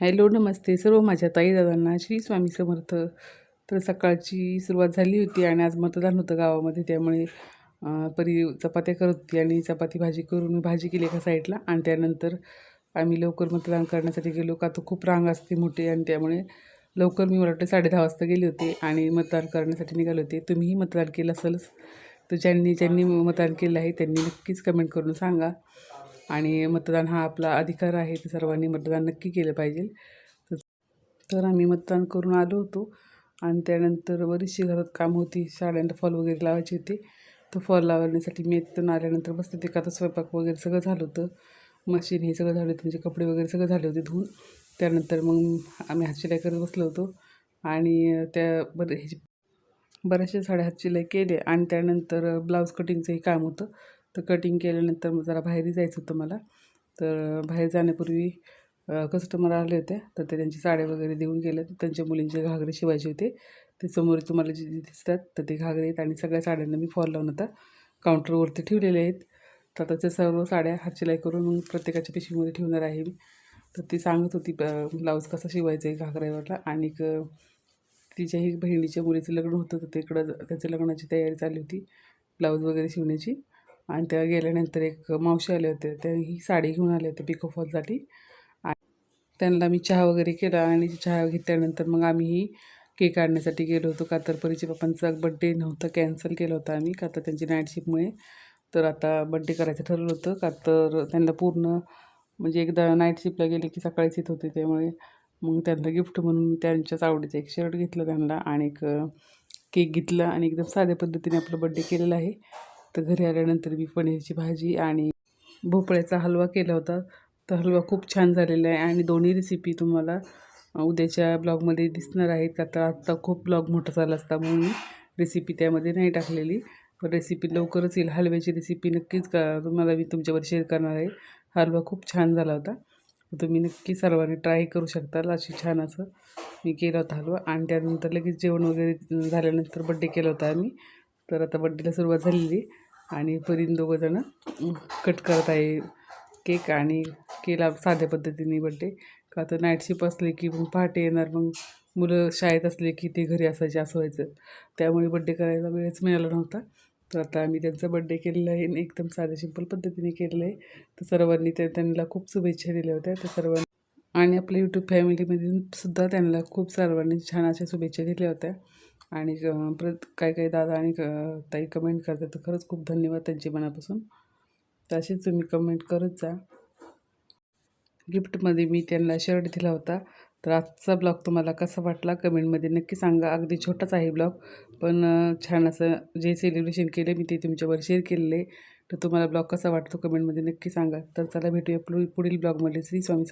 Hello नमस्ते सर्व माझ्या ताई दादांना श्री स्वामी समर्थ. तर सकाळची सुरुवात झाली होती आणि आज मतदान होतं गावामध्ये त्यामुळे परी चपात्या करत होती आणि चपाती भाजी करून मी भाजी केली एका साईडला आणि त्यानंतर आम्ही लवकर मतदान करण्यासाठी गेलो. का तो खूप रांग असते मोठी आणि त्यामुळे लवकर मी मला वाटतं साडे दहा वाजता गेले होते आणि मतदान करण्यासाठी निघाले होते. तुम्हीही मतदान केलं असेलच. तर ज्यांनी ज्यांनी मतदान केलं आहे त्यांनी नक्कीच कमेंट करून सांगा. आणि मतदान हा आपला अधिकार आहे तर सर्वांनी मतदान नक्की केलं पाहिजे. तर तर आम्ही मतदान करून आलो होतो आणि त्यानंतर बरीचशी घरात काम होती साड्यांना फॉल वगैरे लावायचे होते. तर फॉल लावण्यासाठी मी तिथून आल्यानंतर बसते ते का तर स्वयंपाक वगैरे सगळं झालं होतं. मशीन हे सगळं झालं होतं म्हणजे कपडे वगैरे सगळं झाले होते धुवून. त्यानंतर मग आम्ही हातशिलाई करत बसलो होतो आणि त्या बरं ह्याची बऱ्याचशा साड्या हातशिलाई केले आणि त्यानंतर ब्लाऊज कटिंगचंही काम होतं. तर कटिंग केल्यानंतर मग जरा बाहेरही जायचं होतं मला. तर बाहेर जाण्यापूर्वी कस्टमर आले होते. तर ते त्यांची साड्या वगैरे देऊन गेले. त्यांच्या मुलींचे घागरे शिवायचे होते. ते समोर तुम्हाला जे दिसतात तर ते घागरे आहेत आणि सगळ्या साड्यांना मी फॉल लावून आता काउंटरवरती ठेवलेले आहेत. तर आता त्या सर्व साड्या हातशिलाई करून मग प्रत्येकाच्या पिशवीमध्ये ठेवणार आहे मी. तर ती सांगत होती ब्लाऊज कसा शिवायचा आहे घागऱ्यावरला. आणि तिच्याही बहिणीच्या मुलीचं लग्न होतं. तर तिकडं त्याच्या लग्नाची तयारी चालली होती ब्लाऊज वगैरे शिवण्याची. आणि त्या गेल्यानंतर एक मावशी आले होते त्या ही साडी घेऊन आले होते पिको फॉलसाठी आणि त्यांना मी चहा वगैरे केला आणि चहा घेतल्यानंतर मग आम्हीही केक आणण्यासाठी गेलो होतो. का तर परीचे पप्पांचा बड्डे नव्हता कॅन्सल केला होता आम्ही. का तर त्यांची नाईट शिपमुळे तर आता बड्डे करायचं ठरलं होतं. का तर त्यांना पूर्ण म्हणजे एकदा नाईट शिफ्टला गेले की सकाळीच येत होते त्यामुळे मग त्यांना गिफ्ट म्हणून मी त्यांच्याच आवडीचं एक शर्ट घेतलं त्यांना. आणि एक केक घेतला आणि एकदम साध्या पद्धतीने आपलं बड्डे केलेला आहे. तर घरी आल्यानंतर मी पनीरची भाजी आणि भोपळ्याचा हलवा केला होता. तर हलवा खूप छान झालेला आहे आणि दोन्ही रेसिपी तुम्हाला उद्याच्या ब्लॉगमध्ये दिसणार आहेत. का तर आत्ता खूप ब्लॉग मोठा झाला असता म्हणून मी रेसिपी त्यामध्ये नाही टाकलेली. पण रेसिपी लवकरच येईल. हलव्याची रेसिपी नक्कीच का तुम्हाला मी तुमच्यावर शेअर करणार आहे. हलवा खूप छान झाला होता. तुम्ही नक्की सर्वांनी ट्राय करू शकता अशी छान असं मी केला होता हलवा. आणि त्यानंतर लगेच जेवण वगैरे झाल्यानंतर बड्डे केला होता आम्ही. तर आता बड्डेला सुरुवात झालेली. आणि परीन दोघंजणं कट करत आहे केक आणि केला साध्या पद्धतीने बड्डे का तर नाईट शिप असले की मग पहाटे येणार मग मुलं शाळेत असले की ते घरी असायचे असं व्हायचं. त्यामुळे बड्डे करायला वेळच मिळाला नव्हता. तर आता आम्ही त्यांचा बड्डे केलेला आहे आणि एकदम साध्या सिंपल पद्धतीने केलेलं आहे. तर सर्वांनी त्या त्यांना खूप शुभेच्छा दिल्या होत्या. तर सर्वांनी आणि आपल्या यूट्यूब फॅमिलीमधून सुद्धा त्यांना खूप सर्वांनी छान अशा शुभेच्छा दिल्या होत्या. आणि परत काही काही दादा आणि ताई कमेंट करतात तर खरंच खूप धन्यवाद त्यांचे मनापासून. तर अशीच तुम्ही कमेंट करत जा. गिफ्टमध्ये मी त्यांना शर्ट दिला होता. तर आजचा ब्लॉग तुम्हाला कसा वाटला? कमेंटमध्ये नक्की सांगा. अगदी छोटाच आहे ब्लॉग पण छान असं जे सेलिब्रेशन केलं मी ते तुमच्यावर शेअर केलेलं. आहे तर तुम्हाला ब्लॉग कसा वाटतो? कमेंटमध्ये नक्की सांगा. तर चला भेटूया पुढील ब्लॉगमध्ये श्री स्वामी